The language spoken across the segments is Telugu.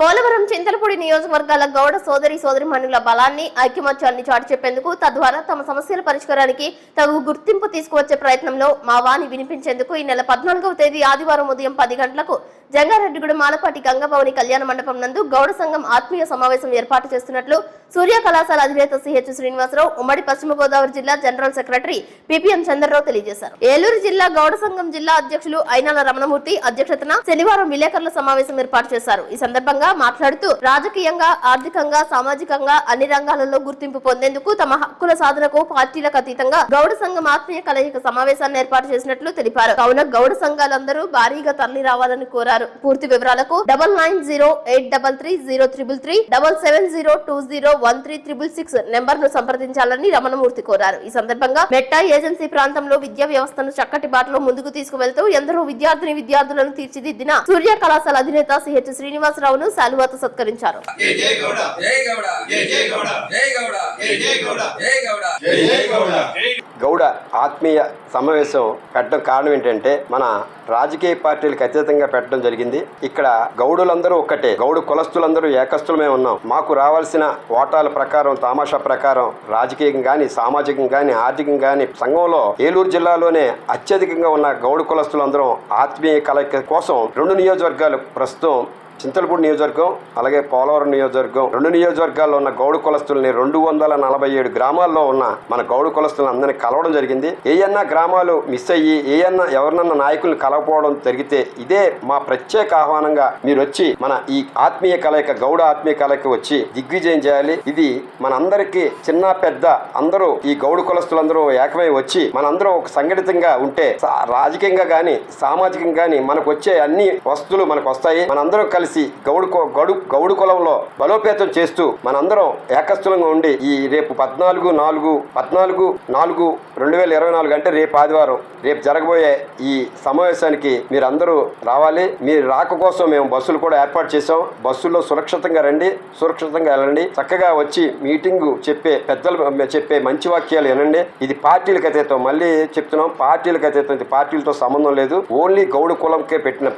పోలవరం చింతలపూడి నియోజకవర్గాల గౌడ సోదరి సోదరిమణుల బలాన్ని ఐక్యమత్యాన్ని చాటు చెప్పేందుకు తద్వారా తమ సమస్యల పరిష్కారానికి తగు గుర్తింపు తీసుకువచ్చే ప్రయత్నంలో మా వాణి వినిపించేందుకు ఈ నెల పద్నాలుగవ తేదీ ఆదివారం ఉదయం పది గంటలకు జంగారెడ్డిగూడెం మాలపాటి గంగభవని కళ్యాణ మండపం నందు గౌడ సంఘం ఆత్మీయ సమావేశం ఏర్పాటు చేస్తున్నట్లు సూర్య కళాశాల అధినేత సిహెచ్ శ్రీనివాసరావు ఉమ్మడి పశ్చిమ గోదావరి జిల్లా జనరల్ సెక్రటరీ పిపిఎం చంద్రరావు తెలియజేశారు. ఏలూరు జిల్లా గౌడ సంఘం జిల్లా అధ్యక్షులు అయినాల రమణమూర్తి అధ్యక్షతన శనివారం విలేకరుల సమావేశం ఏర్పాటు చేశారు. ఈ సందర్భంగా మాట్లాడుతూ రాజకీయంగా ఆర్థికంగా సామాజికంగా అన్ని రంగాలలో గుర్తింపు పొందేందుకు తమ హక్కుల సాధనకు పార్టీలకు అతీతంగా గౌడ సంఘం ఆత్మీయ కలయిక సమావేశాన్ని ఏర్పాటు చేసినట్లు తెలిపారు. కావున గౌడ సంఘాలందరూ భారీగా తరలి రావాలని కోరారు. పూర్తి వివరాలకు double nine zero eight double three zero triple three double seven zero two zero one three triple six నెంబర్ను సంప్రదించాలని రమణమూర్తి కోరారు. ఈ సందర్భంగా మెట్టా ఏజెన్సీ ప్రాంతంలో విద్యా వ్యవస్థను చక్కటి బాటలో ముందుకు తీసుకువెళ్తూ ఎందరో విద్యార్థిని విద్యార్థులను తీర్చిదిద్దిన సూర్య కళాశాల అధినేత సిహెచ్ శ్రీనివాసరావును శాలువాతో సత్కరించారు. జై జై గౌడ. జై గౌడ. జై జై గౌడ. జై గౌడ. జై జై గౌడ. జై గౌడ. జై జై గౌడ. గౌడ ఆత్మీయ సమావేశం పెట్టడం కారణం ఏంటంటే మన రాజకీయ పార్టీలకు అతీతంగా పెట్టడం జరిగింది. ఇక్కడ గౌడులందరూ ఒక్కటే. గౌడు కులస్తులందరూ ఏకస్తులమే ఉన్నాం. మాకు రావాల్సిన ఓటాల ప్రకారం తామాషా ప్రకారం రాజకీయం కానీ సామాజికం కానీ ఆర్థికం కానీ సంఘంలో ఏలూరు జిల్లాలోనే అత్యధికంగా ఉన్న గౌడు కులస్తులందరం ఆత్మీయ కలయిక కోసం రెండు నియోజకవర్గాలు ప్రస్తుతం చింతలపూడి నియోజకవర్గం అలాగే పోలవరం నియోజకవర్గం. రెండు నియోజకవర్గాల్లో ఉన్న గౌడు కులస్తుల్ని రెండు వందల నలభై ఏడు గ్రామాల్లో ఉన్న మన గౌడు కులస్తులను అందరినీ కలవడం జరిగింది. ఏయన్నా గ్రామాలు మిస్ అయ్యి ఏయన్నా ఎవరినన్నా నాయకులను కలవపోవడం జరిగితే ఇదే మా ప్రత్యేక ఆహ్వానంగా మీరు వచ్చి మన ఈ ఆత్మీయ కలయిక గౌడ ఆత్మీయ కలయిక వచ్చి దిగ్విజయం చేయాలి. ఇది మనందరికీ చిన్న పెద్ద అందరూ ఈ గౌడు కులస్తులందరూ ఏకమై వచ్చి మనందరం ఒక సంఘటితంగా ఉంటే సా- రాజకీయంగా కానీ సామాజికంగా కానీ మనకు వచ్చే అన్ని వస్తువులు మనకు వస్తాయి. మనందరం కలిసి గౌడు కు- గౌడు గౌడు కులంలో బలోపేతం చేస్తూ మనందరం ఏకస్థులంగా ఉండి ఈ రేపు పద్నాలుగు నాలుగు పద్నాలుగు నాలుగు రెండు వేల ఇరవై నాలుగు అంటే రేపు ఆదివారం రేపు జరగబోయే ఈ సమావేశానికి మీరు అందరూ రావాలి. మీరు రాక కోసం మేము బస్సులు కూడా ఏర్పాటు చేసాం బస్సుల్లో సురక్షితంగా రండి సురక్షితంగా వెళ్ళండి. చక్కగా వచ్చి మీటింగ్ చెప్పే పెద్దలు చెప్పే మంచి వాక్యాలు వినండి. ఇది పార్టీలకు అతీతం మళ్ళీ చెప్తున్నాం. పార్టీలకు అతీతం ఇది పార్టీలతో సంబంధం లేదు. ఓన్లీ గౌడు కులంకే పెట్టిన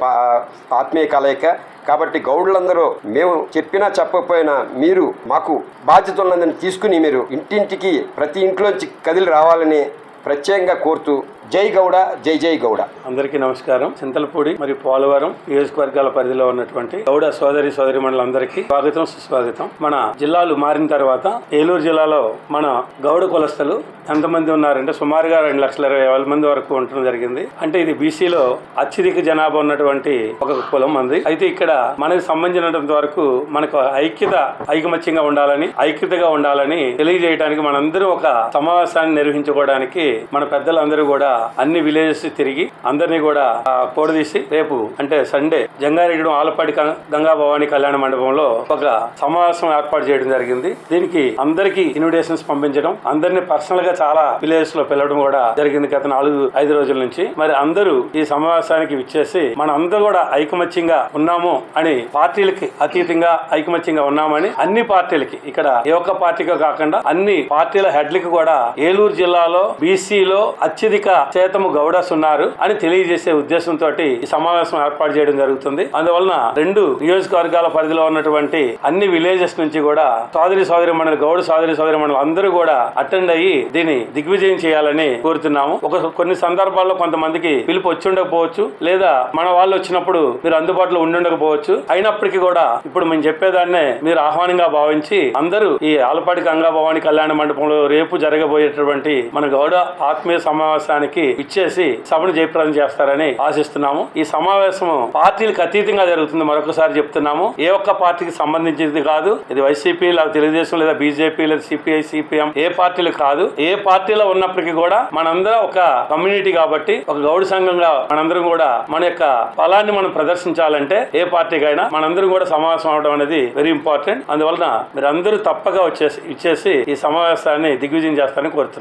ఆత్మీయ కలయిక. కాబట్టి గౌడులందరూ మేము చెప్పినా చెప్పకపోయినా మీరు మాకు బాధ్యత ఉన్నదని తీసుకుని మీరు ఇంటింటికి ప్రతి ఇంట్లోంచి కదిలి రావాలని ప్రత్యేకంగా కోరుతూ జై గౌడ జై జై గౌడ. అందరికీ నమస్కారం. చింతలపూడి మరియు పోలవరం నియోజకవర్గాల పరిధిలో ఉన్నటువంటి గౌడ సోదరి సోదరి మండలందరికీ స్వాగతం సుస్వాగతం. మన జిల్లాలు మారిన తర్వాత ఏలూరు జిల్లాలో మన గౌడ కులస్తులు ఎంతమంది ఉన్నారంటే సుమారుగా రెండు లక్షల ఇరవై వేల మంది వరకు ఉండటం జరిగింది. అంటే ఇది బీసీలో అత్యధిక జనాభా ఉన్నటువంటి ఒక కులం మంది అయితే ఇక్కడ మనకి సంబంధించినంత వరకు మనకు ఐక్యత ఐకమత్యంగా ఉండాలని ఐక్యతగా ఉండాలని తెలియజేయడానికి మనందరూ ఒక సమావేశాన్ని నిర్వహించుకోవడానికి మన పెద్దలందరూ కూడా అన్ని విలేజెస్ తిరిగి అందరినీ కూడా కోడదీసి కూడదీసి రేపు అంటే సండే జంగారెడ్డి ఆలపాటి గంగా భవాని కళ్యాణ మండపంలో ఒక సమావేశం ఏర్పాటు చేయడం జరిగింది. దీనికి అందరికీ ఇన్విటేషన్స్ పంపించడం అందరినీ పర్సనల్గా చాలా విలేజెస్లో పిలవడం కూడా జరిగింది గత నాలుగు ఐదు రోజుల నుంచి. మరి అందరూ ఈ సమావేశానికి విచ్చేసి మనం అందరూ కూడా ఐకమత్యంగా ఉన్నాము అని పార్టీలకి అతీతంగా ఐకమత్యంగా ఉన్నామని అన్ని పార్టీలకి ఇక్కడ ఏ ఒక్క పార్టీగా కాకుండా అన్ని పార్టీల హెడ్లకి కూడా ఏలూరు జిల్లాలో బీసీలో అత్యధిక చేతము గౌడస్ ఉన్నారు అని తెలియజేసే ఉద్దేశంతో ఈ సమావేశం ఏర్పాటు చేయడం జరుగుతుంది. అందువలన రెండు నియోజకవర్గాల పరిధిలో ఉన్నటువంటి అన్ని విలేజెస్ నుంచి కూడా సోదరి సోదరి మండలి గౌడ సోదరి సోదరి మండలి అందరూ కూడా అటెండ్ అయ్యి దీన్ని దిగ్విజయం చేయాలని కోరుతున్నాము. ఒక కొన్ని సందర్భాల్లో కొంతమందికి పిలుపు వచ్చి ఉండకపోవచ్చు లేదా మన వాళ్ళు వచ్చినప్పుడు మీరు అందుబాటులో ఉండుండకపోవచ్చు. అయినప్పటికీ కూడా ఇప్పుడు మేము చెప్పేదాన్నే మీరు ఆహ్వానంగా భావించి అందరూ ఈ ఆలపాటి గంగా భవాని కళ్యాణ మండపంలో రేపు జరగబోయేటటువంటి మన గౌడ ఆత్మీయ సమావేశానికి ఇచ్చేసి సభను జయప్రదం చేస్తారని ఆశిస్తున్నాము. ఈ సమావేశం పార్టీలకు అతీతంగా జరుగుతుంది. మరొకసారి చెప్తున్నాము. ఏ ఒక్క పార్టీకి సంబంధించింది కాదు. ఇది వైసీపీ లేదా తెలుగుదేశం లేదా బీజేపీ లేదా సిపిఐ సిపిఎం ఏ పార్టీలు కాదు ఏ పార్టీలో ఉన్నప్పటికీ కూడా మనందరం ఒక కమ్యూనిటీ కాబట్టి ఒక గౌడ సంఘంగా మనందరం కూడా మన యొక్క బలాన్ని మనం ప్రదర్శించాలంటే ఏ పార్టీకైనా మనందరం కూడా సమావేశం అవడం అనేది వెరీ ఇంపార్టెంట్. అందువలన మీరందరూ తప్పగా వచ్చేసి ఇచ్చేసి ఈ సమావేశాన్ని దిగ్విజయం చేస్తారని కోరుతున్నాను